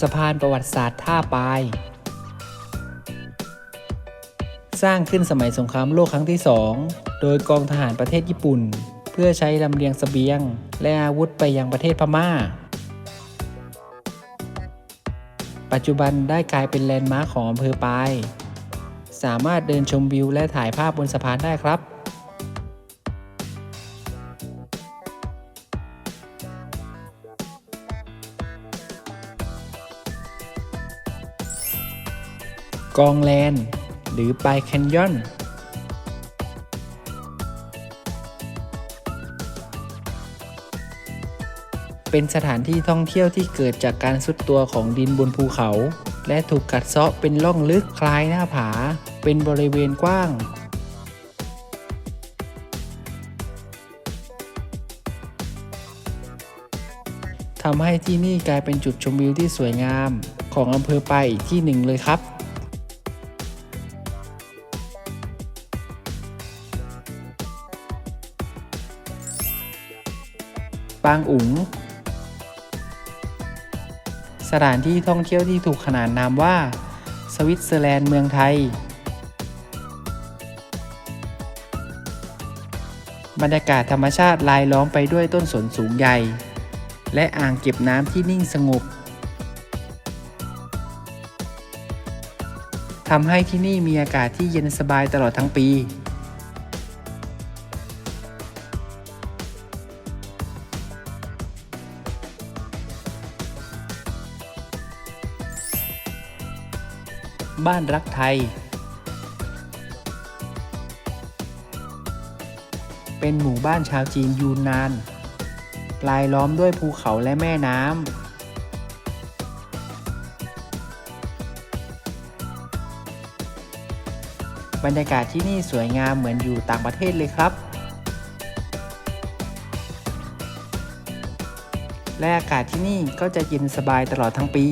สะพานประวัติศาสตร์ท่าปาย สร้างขึ้นสมัยสงครามโลกครั้งที่ 2 โดยกองทหารประเทศญี่ปุ่น เพื่อใช้ลำเลียงเสบียง และอาวุธไปยังประเทศพม่า ปัจจุบันได้กลายเป็นแลนด์มาร์คของอำเภอปาย สามารถเดินชมวิวและถ่ายภาพบนสะพานได้ครับ กองแลน หรือปายแคนยอน เป็นสถานที่ท่องเที่ยวที่เกิดจากการสุดตัวของดินบนภูเขา และถูกกัดเซาะเป็นร่องลึกคล้ายหน้าผา เป็นบริเวณกว้างทำให้ที่นี่กลายเป็นจุดชมวิวที่สวยงามของอำเภอไปอีกที่หนึ่งเลยครับ ปางอุ๋ง สถานที่ท่องเที่ยวที่ถูกขนานนามว่า สวิตเซอร์แลนด์เมืองไทย บรรยากาศธรรมชาติลายล้อมไปด้วยต้นสนสูงใหญ่ และอ่างเก็บน้ำที่นิ่งสงบทำให้ที่นี่มีอากาศที่เย็นสบายตลอดทั้งปี บ้านรักไทย เป็นหมู่บ้านชาวจีนยูนนาน ลายล้อมด้วยภูเขาและแม่น้ำบรรยากาศที่นี่สวยงามเหมือนอยู่ต่างประเทศเลยครับ และอากาศที่นี่ก็จะเย็นสบายตลอดทั้งปี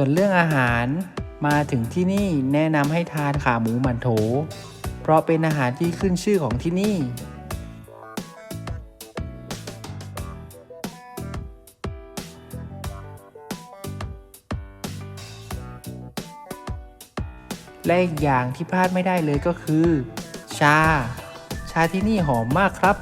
ส่วนเรื่องอาหารมาถึงที่นี่แนะนำให้ทานขาหมูหมันโถ เพราะเป็นอาหารที่ขึ้นชื่อของที่นี่ และอีกอย่างที่พลาดไม่ได้เลยก็คือ ชา ชาที่นี่หอมมากครับ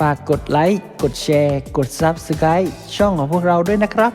ฝากกดไลค์ กดแชร์ กด Subscribe ช่องของพวกเราด้วยนะครับ